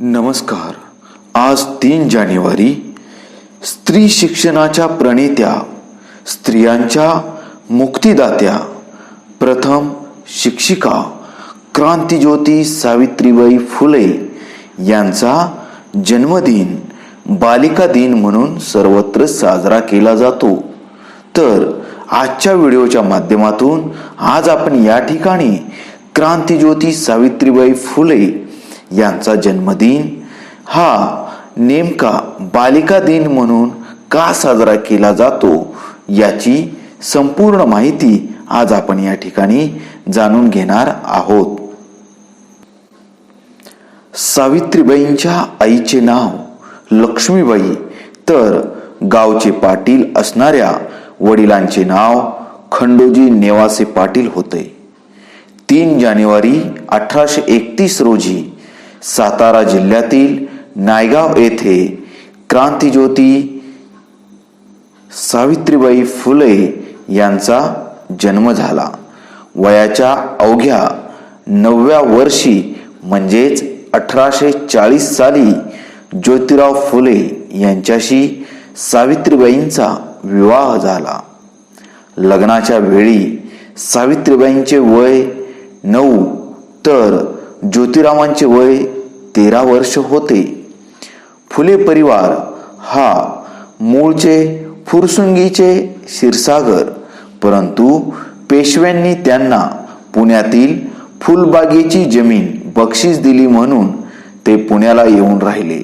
नमस्कार. आज तीन जानेवारी स्त्री शिक्षणाच्या प्रणेत्या स्त्रियांच्या मुक्तिदात्या प्रथम शिक्षिका क्रांतिज्योती सावित्रीबाई फुले यांचा जन्मदिन बालिका दिन म्हणून सर्वत्र साजरा केला जातो. तर आजच्या व्हिडिओच्या माध्यमातून आज आपण या ठिकाणी क्रांतिज्योती सावित्रीबाई फुले यांचा जन्मदिन. हा नेमका बालिका दिन म्हणून का साजरा केला जातो याची संपूर्ण माहिती आज आपण या ठिकाणी जाणून घेणार आहोत. सावित्रीबाईंच्या आईचे नाव लक्ष्मीबाई तर गावचे पाटील असणाऱ्या वडिलांचे नाव खंडोजी नेवासे पाटील होते. तीन जानेवारी अठराशे एकतीस रोजी सातारा जिल्ह्यातील नायगाव येथे क्रांतीज्योती सावित्रीबाई फुले यांचा जन्म झाला. वयाच्या अवघ्या नवव्या वर्षी म्हणजेच अठराशे चाळीस साली ज्योतिराव फुले यांच्याशी सावित्रीबाईंचा विवाह झाला. लग्नाच्या वेळी सावित्रीबाईंचे वय नऊ तर ज्योतिरावांचे वय तेरा वर्ष होते. फुले परिवार हा मूळचे फुरसुंगीचे क्षीरसागर परंतु पेशव्यांनी त्यांना पुण्यातील फुलबागेची जमीन बक्षीस दिली म्हणून ते पुण्याला येऊन राहिले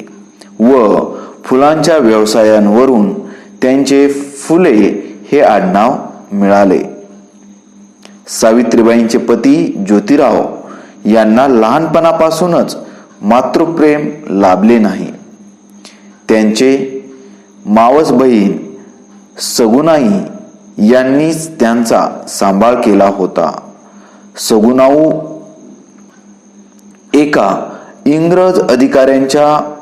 व फुलांच्या व्यवसायांवरून त्यांचे फुले हे आडनाव मिळाले. सावित्रीबाईंचे पती ज्योतिराव यांना लहानपणापासूनच मातृप्रेम लाभले नाही. त्यांचे मावस बहीण सगुनाई यांनीच त्यांचा सांभाळ केला होता. सगुनाऊ एका इंग्रज अधिकाऱ्यांच्या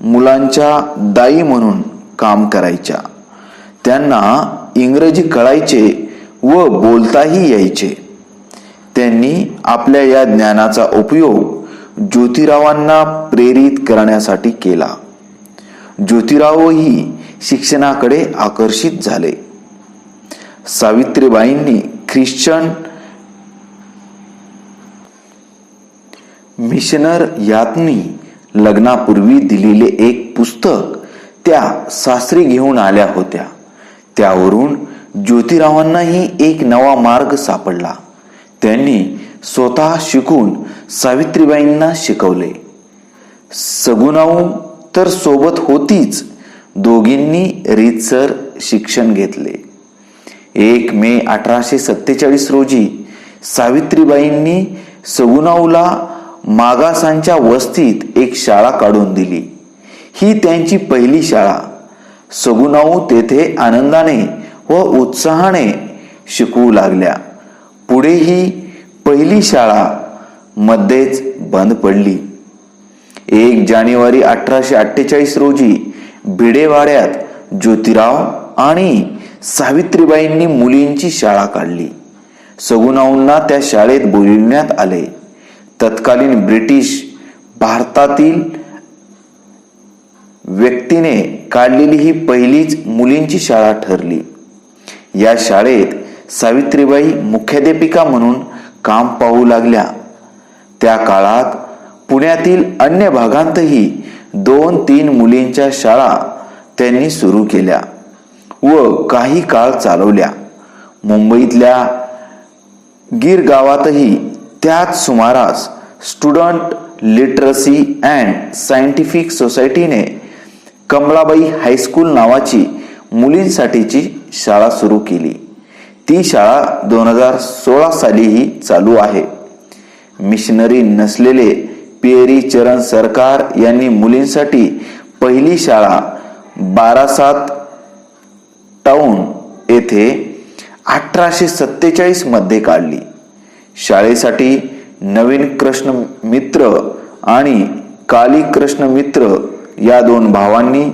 मुलांच्या दाई म्हणून काम करायच्या. त्यांना इंग्रजी कळायचे व बोलताही यायचे. यांनी आपल्या या ज्ञानाचा उपयोग ज्योतिरावांना प्रेरित करण्यासाठी केला. ज्योतिरावही शिक्षणाकडे आकर्षित झाले. सावित्रीबाईंनी ख्रिश्चन मिशनर यातनी लग्नापूर्वी दिलेले एक पुस्तक त्या सासरी घेऊन आल्या होत्या. त्यावरून ज्योतिरावांनाही एक नवा मार्ग सापडला. त्यांनी स्वतः शिकून सावित्रीबाईंना शिकवले. सगुनाऊ तर सोबत होतीच दोघींनी रीतसर शिक्षण घेतले. एक मे अठराशे सत्तेचाळीस रोजी सावित्रीबाईंनी सगुनाऊला मागासांच्या वस्तीत एक शाळा काढून दिली. ही त्यांची पहिली शाळा. सगुनाऊ तेथे आनंदाने व उत्साहाने शिकवू लागल्या. पुढे ही पहिली शाळा मध्येच बंद पडली. एक जानेवारी अठराशे अठ्ठेचाळीस रोजी भिडेवाड्यात ज्योतिराव आणि सावित्रीबाईंनी मुलींची शाळा काढली. सगुनाऊंना त्या शाळेत बोलविण्यात आले. तत्कालीन ब्रिटिश भारतातील व्यक्तीने काढलेली ही पहिलीच मुलींची शाळा ठरली. या शाळेत सावित्रीबाई मुख्याध्यापिका म्हणून काम पाहू लागल्या. त्या काळात पुण्यातील अन्य भागांतही दोन तीन मुलींच्या शाळा त्यांनी सुरू केल्या व काही काळ चालवल्या. मुंबईतल्या गिर गावातही त्याच सुमारास स्टुडंट लिटरसी अँड सायंटिफिक सोसायटीने कमलाबाई हायस्कूल नावाची मुलींसाठीची शाळा सुरू केली. ती शाळा दोन हजार सोळा सालीही चालू आहे. मिशनरी नसलेले पेरी चरण सरकार यांनी मुलींसाठी पहिली शाळा बारासात टाऊन येथे अठराशे सत्तेचाळीसमध्ये काढली. शाळेसाठी नवीन कृष्ण मित्र आणि काली कृष्ण मित्र या दोन भावांनी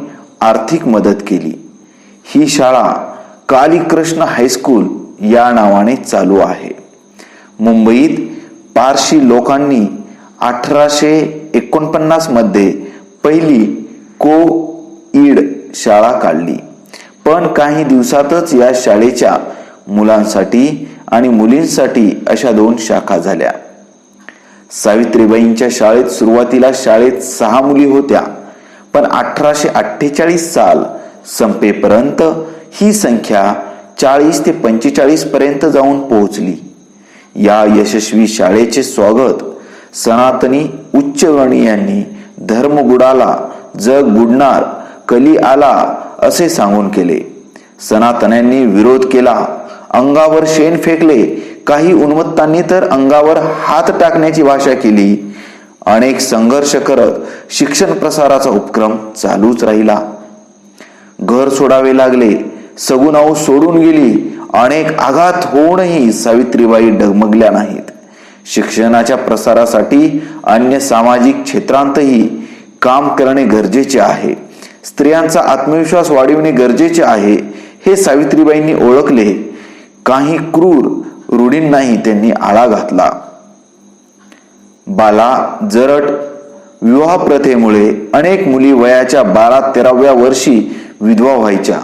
आर्थिक मदत केली. ही शाळा कालीकृष्ण हायस्कूल या नावाने चालू आहे. मुंबईत पारशी लोकांनी अठराशे एकोणपन्नासमध्ये एकोणपन्नासमध्ये पहिली को ईड शाळा काढली. पण काही दिवसातच या शाळेच्या मुलांसाठी आणि मुलींसाठी अशा दोन शाखा झाल्या. सावित्रीबाईंच्या शाळेत सुरुवातीला शाळेत सहा मुली होत्या पण अठराशे अठ्ठेचाळीस साल संपेपर्यंत ही संख्या चाळीस ते पंचेचाळीस पर्यंत जाऊन पोहोचली. या यशस्वी शाळेचे स्वागत सनातनी उच्चगणीयांनी धर्मगुडाला जग बुडणार कली आला असे सांगून केले. सनातन्यांनी विरोध केला. अंगावर शेण फेकले. काही उन्मत्तांनी तर अंगावर हात टाकण्याची भाषा केली. अनेक संघर्ष करत शिक्षण प्रसाराचा उपक्रम चालूच राहिला. घर सोडावे लागले. सगुणाऊ सोडून गेली. अनेक आघात होऊनही सावित्रीबाई डगमगल्या नाहीत. शिक्षणाच्या प्रसारासाठी अन्य सामाजिक क्षेत्रांतही काम करणे गरजेचे आहे. स्त्रियांचा आत्मविश्वास वाढविणे गरजेचे आहे हे सावित्रीबाईंनी ओळखले. काही क्रूर रूढींनाही त्यांनी आळा घातला. बाला जरट विवाह प्रथेमुळे अनेक मुली वयाच्या बारा तेराव्या वर्षी विधवा व्हायच्या.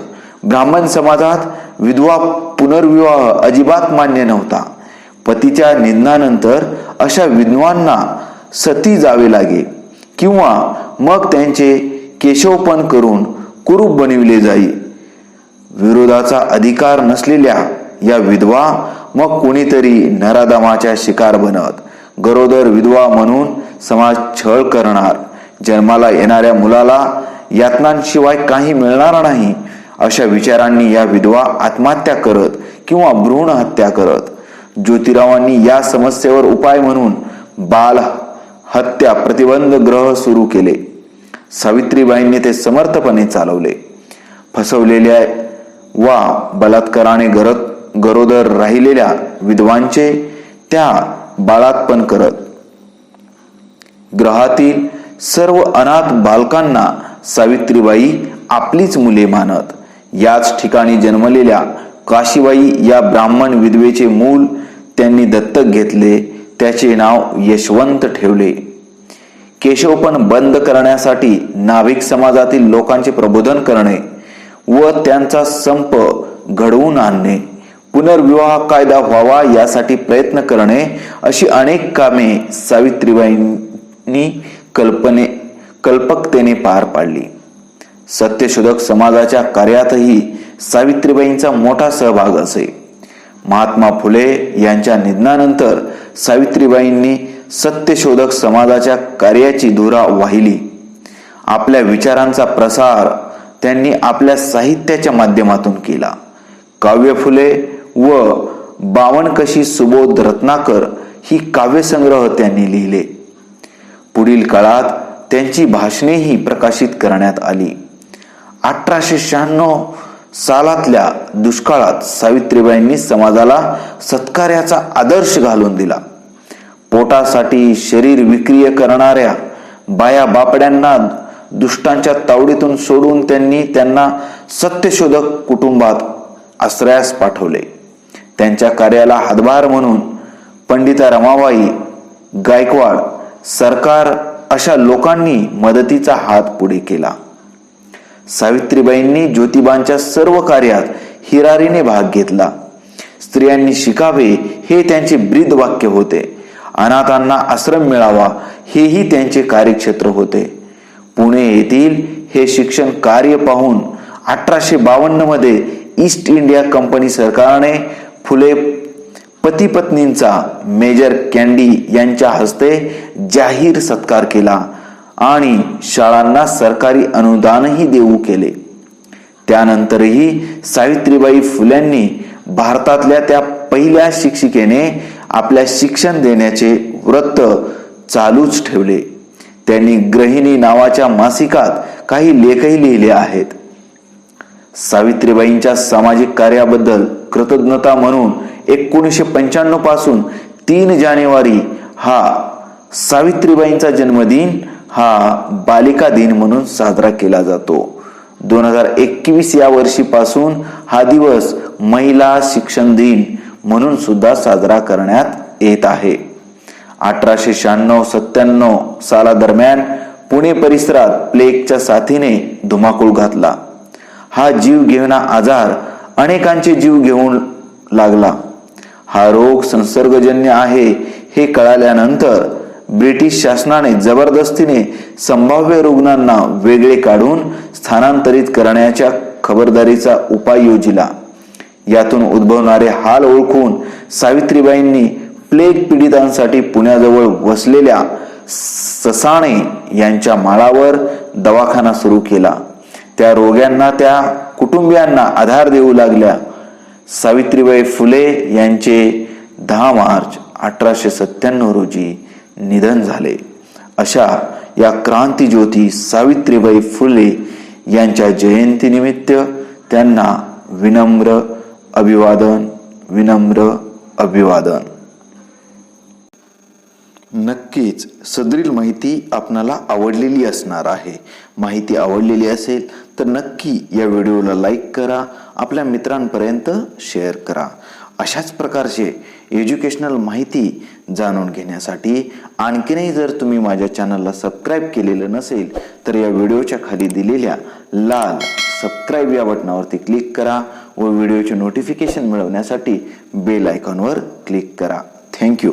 ब्राह्मण समाजात विधवा पुनर्विवाह अजिबात मान्य नव्हता. पतीच्या निधनानंतर अशा विधवांना सती जावे लागे किंवा मग त्यांचे केशवपण करून कुरूप बनविले जाई. विरोधाचा अधिकार नसलेल्या या विधवा मग कोणीतरी नरादमाच्या शिकार बनत. गरोदर विधवा म्हणून समाज छळ करणार. जन्माला येणाऱ्या मुलाला यातनांशिवाय काही मिळणार नाही. अशा विचारांनी या विधवा आत्महत्या करत किंवा भ्रूण हत्या करत. ज्योतिरावांनी या समस्येवर उपाय म्हणून बाल हत्या प्रतिबंध ग्रह सुरू केले. सावित्रीबाईंनी ते समर्थपणे चालवले. फसवलेल्या वा बलात्काराने गरत गरोदर राहिलेल्या विधवांचे त्या बाळातपण करत. ग्रहातील सर्व अनाथ बालकांना सावित्रीबाई आपलीच मुले मानत. याच ठिकाणी जन्मलेल्या काशीबाई या ब्राह्मण विधवेचे मूल त्यांनी दत्तक घेतले त्याचे नाव यशवंत ठेवले. केशवपण बंद करण्यासाठी नाभिक समाजातील लोकांचे प्रबोधन करणे व त्यांचा संप घडवून आणणे पुनर्विवाह कायदा व्हावा यासाठी प्रयत्न करणे अशी अनेक कामे सावित्रीबाईंनी कल्पने कल्पकतेने पार पाडली. सत्यशोधक समाजाच्या कार्यातही सावित्रीबाईंचा मोठा सहभाग असे. महात्मा फुले यांच्या निधनानंतर सावित्रीबाईंनी सत्यशोधक समाजाच्या कार्याची धुरा वाहिली. आपल्या विचारांचा प्रसार त्यांनी आपल्या साहित्याच्या माध्यमातून केला. काव्य फुले व बावनकशी सुबोध रत्नाकर ही काव्यसंग्रह त्यांनी लिहिले. पुढील काळात त्यांची भाषणेही प्रकाशित करण्यात आली. अठराशे शहाण्णव सालातल्या दुष्काळात सावित्रीबाईंनी समाजाला सत्कार्याचा आदर्श घालून दिला. पोटासाठी शरीर विक्रिय करणाऱ्या बाया बापड्यांना दुष्टांच्या तावडीतून सोडून त्यांनी त्यांना सत्यशोधक कुटुंबात आश्रयास पाठवले. त्यांच्या कार्याला हातभार म्हणून पंडिता रमाबाई गायकवाड सरकार अशा लोकांनी मदतीचा हात पुढे केला. सावित्रीबाईंनी ज्योतिबांच्या सर्व कार्यात हिरारीने भाग घेतला. स्त्रियांनी शिकावे हे त्यांचे ब्रीद वाक्य होते. अनाथांना आश्रम मिळावा हेही त्यांचे कार्यक्षेत्र होते. पुणे येथील हे शिक्षण कार्य पाहून अठराशे बावन्नमध्ये ईस्ट इंडिया कंपनी सरकारने फुले पती पत्नींचा मेजर कॅन्डी यांच्या हस्ते जाहीर सत्कार केला. आणि शाळांना सरकारी अनुदानही देऊ केले. त्यानंतरही सावित्रीबाई फुल्यांनी भारतातल्या त्या पहिल्या शिक्षिकेने आपल्या शिक्षण देण्याचे व्रत चालूच ठेवले. त्यांनी ग्रहिणी नावाच्या मासिकात काही लेखही लिहिले आहेत. सावित्रीबाईंच्या सामाजिक कार्याबद्दल कृतज्ञता म्हणून एकोणीसशे पंच्याण्णवपासून तीन जानेवारी हा सावित्रीबाईंचा जन्मदिन हा बालिका दिन म्हणून साजरा केला जातो. दोन हजार एकवीस या वर्षीपासून हा दिवस महिला शिक्षण दिन म्हणून सुद्धा साजरा करण्यात येत आहे. अठराशे शहाण्णव सत्त्याण्णव सालादरम्यान पुणे परिसरात प्लेगच्या साथीने धुमाकूळ घातला. हा जीव घेणा आजार अनेकांचे जीव घेऊन लागला. हा रोग संसर्गजन्य आहे हे कळाल्यानंतर ब्रिटिश शासनाने जबरदस्तीने संभाव्य रुग्णांना वेगळे काढून स्थानांतरित करण्याच्या खबरदारीचा उपाय योजिला. यातून उद्भवणारे हाल ओळखून सावित्रीबाईंनी प्लेग पीडितांसाठी पुण्याजवळ वसलेल्या ससाणे यांच्या माळावर दवाखाना सुरू केला. त्या रोग्यांना त्या कुटुंबियांना आधार देऊ लागल्या. सावित्रीबाई फुले यांचे दहा मार्च अठराशे सत्त्याण्णव रोजी निधन झाले. अशा या क्रांतीज्योती सावित्रीबाई फुले यांच्या जयंतीनिमित्त त्यांना विनम्र अभिवादन विनम्र अभिवादन. नक्कीच सदरील माहिती आपणाला आवडलेली असणार आहे. माहिती आवडलेली असेल तर नक्की या व्हिडिओला लाईक करा आपल्या मित्रांपर्यंत शेअर करा. अशाच प्रकारचे एज्युकेशनल माहिती जाणून घेण्यासाठी आणखीनही जर तुम्ही माझ्या चॅनलला सबस्क्राईब केलेलं नसेल तर या व्हिडिओच्या खाली दिलेल्या लाल सबस्क्राईब या बटनावरती क्लिक करा व व्हिडिओचे नोटिफिकेशन मिळवण्यासाठी बेल आयकॉनवर क्लिक करा. Thank you